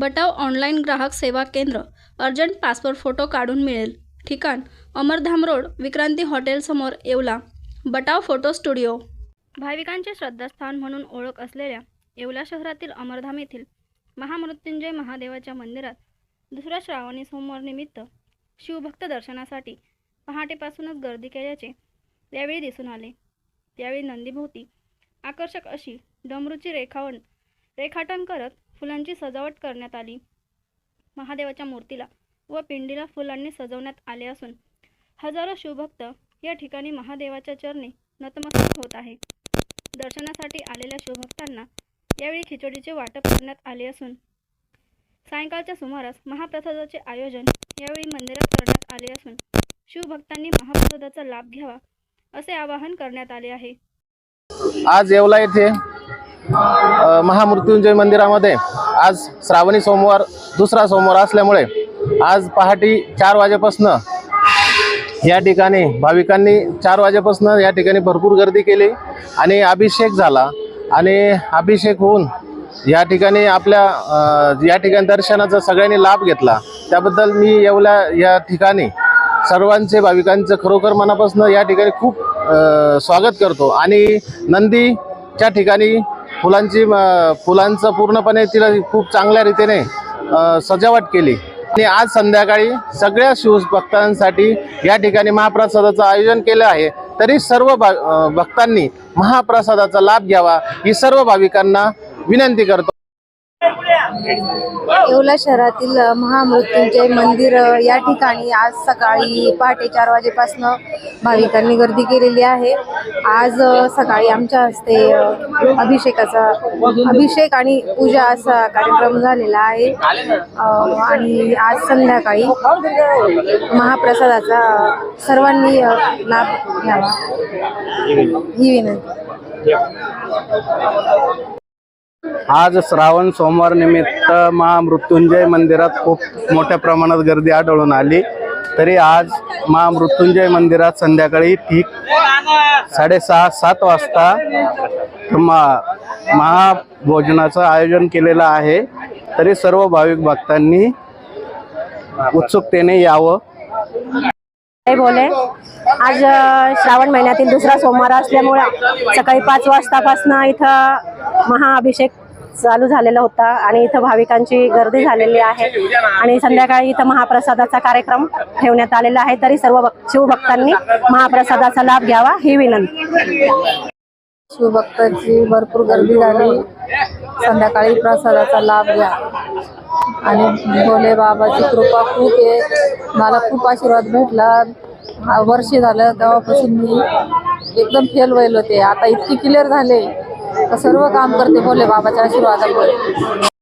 बटाव online ग्राहक सेवा केंद्र अर्जंट पासपोर्ट फोटो काढून मिळेल. ठिकाण अमरधाम रोड विक्रांती हॉटेलसमोर येवला. Batav photo studio. भाविकांचे श्रद्धास्थान म्हणून ओळख असलेल्या येवला शहरातील अमरधाम येथील महामृत्युंजय महादेवाच्या मंदिरात दुसऱ्या श्रावणी सोमवार निमित्त शिवभक्त दर्शनासाठी पहाटेपासूनच गर्दी केल्याचे यावेळी दिसून आले. त्यावेळी नंदीभोवती आकर्षक अशी डमरूची रेखावण रेखाटन करत फुलांची सजावट करण्यात आली. महादेवाच्या मूर्तीला व पिंडीला फुलांनी सजवण्यात आले असून हजारो शिवभक्त या ठिकाणी महादेवाच्या चरणी नतमस्तक होत आहे. दर्शनासाठी आलेल्या शिवभक्तांना यावेळी खिचडीचे वाटप करण्यात आले असून सायंकाळच्या सुमारास महाप्रसादाचे आयोजन यावेळी मंदिरात करण्यात आले असून शिवभक्तांनी महाप्रसादाचा लाभ घ्यावा असे आवाहन करण्यात आले आहे. आज येवला येथे महामृत्युंजय मंदिरामध्ये आज श्रावणी सोमवार दुसरा सोमवार असल्यामुळे आज पहाटे चार वाजेपासनं या ठिकाणी भाविकांनी चार वाजेपासनं या ठिकाणी भरपूर गर्दी केली आणि अभिषेक झाला. आणि अभिषेक होऊन या ठिकाणी आपल्या या ठिकाणी दर्शनाचा सगळ्यांनी लाभ घेतला. त्याबद्दल मी येवल्या या ठिकाणी सर्वांचे भाविकांचं खरोखर मनापासून या ठिकाणी खूप स्वागत करतो. आणि नंदीच्या ठिकाणी फुलांची फुलांचं पूर्णपणे तिला खूप चांगल्या रीतीने सजावट केली. आणि आज संध्याकाळी सगळ्या शिवभक्तांसाठी या ठिकाणी महाप्रसादाचं आयोजन केलं आहे. तरी सर्व भा भक्तांनी महाप्रसादाचा लाभ घ्यावा ही सर्व भाविकांना विनंती करतो. येवला शहरातील अ, मंदिर या ठिकाणी आज सकाळी पहाटे चार वाजेपासून भाविकांनी गर्दी केलेली आहे. आज सकाळी आमच्या हस्ते अभिषेकाचा अभिषेक आणि पूजा असा कार्यक्रम झालेला आहे. आणि आज संध्याकाळी महाप्रसादाचा सर्वांनी लाभ घ्यावा. ही विनंती. आज श्रावण सोमवार निमित्त महामृत्युंजय मंदिरात खूप मोठ्या प्रमाणात गर्दी आढळून आली. तरी आज महामृत्युंजय मंदिरात संध्याकाळी ठीक साडेसहा सात वाजता महा महाभोजनाचं आयोजन केलेलं आहे. तरी सर्व भाविक भक्तांनी उत्सुकतेने यावं. काय बोले? आज श्रावण महिन्यातील दुसरा सोमवार असल्यामुळे सकाळी पाच वाजतापासून इथं महाअभिषेक चालू झालेला होता आणि इथं भाविकांची गर्दी झालेली आहे. आणि संध्याकाळी इथं महाप्रसादाचा कार्यक्रम ठेवण्यात आलेला आहे. तरी सर्व शिवभक्तांनी महाप्रसादाचा लाभ घ्यावा ही विनंती. शिवभक्तांची भरपूर गर्दी झाली. संध्याकाळी प्रसादाचा लाभ घ्या. आणि भोले बाबाची कृपा खूप आहे. मला खूप आशीर्वाद भेटला. वर्ष झालं तेव्हापासून मी एकदम फेल व्हायला होते. आता इतकी क्लिअर झाले. सर्व काम करते भोले बाबाच्या आशीर्वादामुळे.